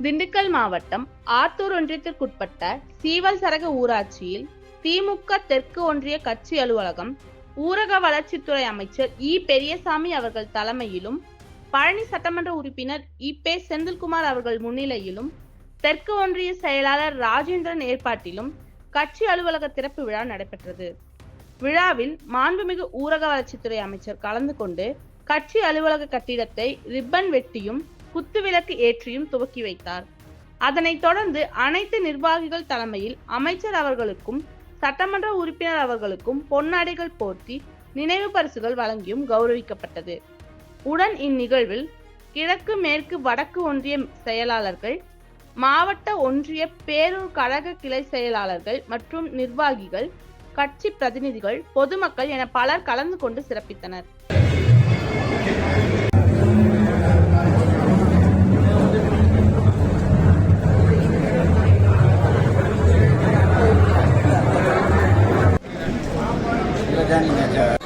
திண்டுக்கல் மாவட்டம் ஆத்தூர் ஒன்றியத்திற்குட்பட்ட சீவல் சரக ஊராட்சியில் திமுக தெற்கு ஒன்றிய கட்சி அலுவலகம் ஊரக வளர்ச்சித்துறை அமைச்சர் இ. பெரியசாமி அவர்கள் தலைமையிலும் பழனி சட்டமன்ற உறுப்பினர் இ. பே. செந்தில்குமார் அவர்கள் முன்னிலையிலும் தெற்கு ஒன்றிய செயலாளர் ராஜேந்திரன் ஏற்பாட்டிலும் கட்சி அலுவலக திறப்பு விழா நடைபெற்றது. விழாவில் மாண்புமிகு ஊரக வளர்ச்சித்துறை அமைச்சர் கலந்து கொண்டு கட்சி அலுவலக கட்டிடத்தை ரிப்பன் வெட்டியும் குத்துவிளக்கு ஏற்றியும் துவக்கி வைத்தார். அதனைத் தொடர்ந்து அனைத்து நிர்வாகிகள் தலைமையில் அமைச்சர் அவர்களுக்கும் சட்டமன்ற உறுப்பினர் அவர்களுக்கும் பொன்னாடைகள் போர்த்தி நினைவு பரிசுகள் வழங்கியும் கௌரவிக்கப்பட்டது. உடன் இந்நிகழ்வில் கிழக்கு மேற்கு வடக்கு ஒன்றிய செயலாளர்கள் மாவட்ட ஒன்றிய பேரூர் கழக கிளை செயலாளர்கள் மற்றும் நிர்வாகிகள் கட்சி பிரதிநிதிகள் பொதுமக்கள் என பலர் கலந்து கொண்டு சிறப்பித்தனர். મજાની મજા